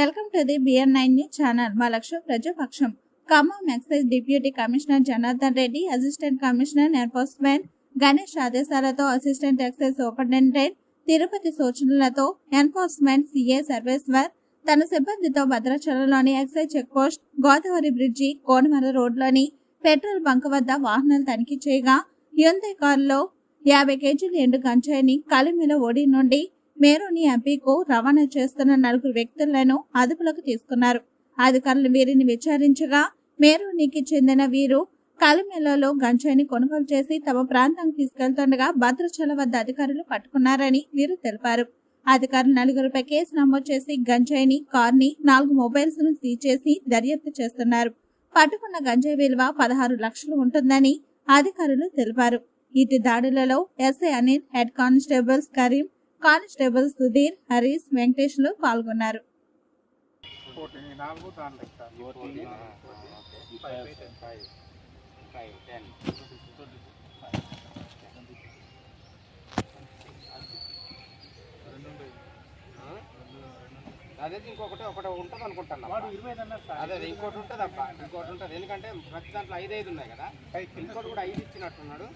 చూస్తున్నది B N nine news channel. మా లక్ష్యం ప్రజాపక్షం. Khammam excise deputy commissioner Janardhan Reddy assistant commissioner enforcement Ganesh ఆదేశాలతో assistant excise superintendent Tirupati సూచనలతో enforcement CA Sarveshwar తన సిబ్బందితో భద్రాచలంలోని excise check post Godavari bridge Konamara రోడ్లోని petrol bunk వద్ద వాహనాలు తనిఖీ చేయగా యుందే కారులో యాభై కేజీలు ఎండు గంజాయిని కలిమిల ఒడి నుండి మేరుని ఎంపీకు రవాణా చేస్తున్న నలుగురు వ్యక్తులను అదుపులోకి తీసుకున్నారు. అధికారులు వీరిని విచారించగా మేరునికి చెందిన వీరు కలిమెలలో గంజాయిని కొనుగోలు చేసి తమ ప్రాంతానికి తీసుకెళ్తుండగా భద్రాచలం వద్ద అధికారులు పట్టుకున్నారని వీరు తెలిపారు. అధికారులు నలుగురిపై కేసు నమోదు చేసి గంజాయిని కార్ని నాలుగు మొబైల్స్ను సీజ్ చేసి దర్యాప్తు చేస్తున్నారు. పట్టుకున్న గంజాయి విలువ పదహారు లక్షలు ఉంటుందని అధికారులు తెలిపారు. ఇటు దాడులలో SI Anil head constables Karim constable Sudheer Harish వెంకటేష్లు పాల్గొన్నారు. అదే ఇంకొకటి ఒకటి ఉంటుంది అనుకుంటాను సార్. అదే ఇంకోటి ఉంటుంది అబ్బా ఇంకోటి ఉంటుంది. ఎందుకంటే ప్రతి దాంట్లో ఐదు ఐదు ఉన్నాయి కదా. ఇంకోటి కూడా ఐదు ఇచ్చినట్టున్నాడు.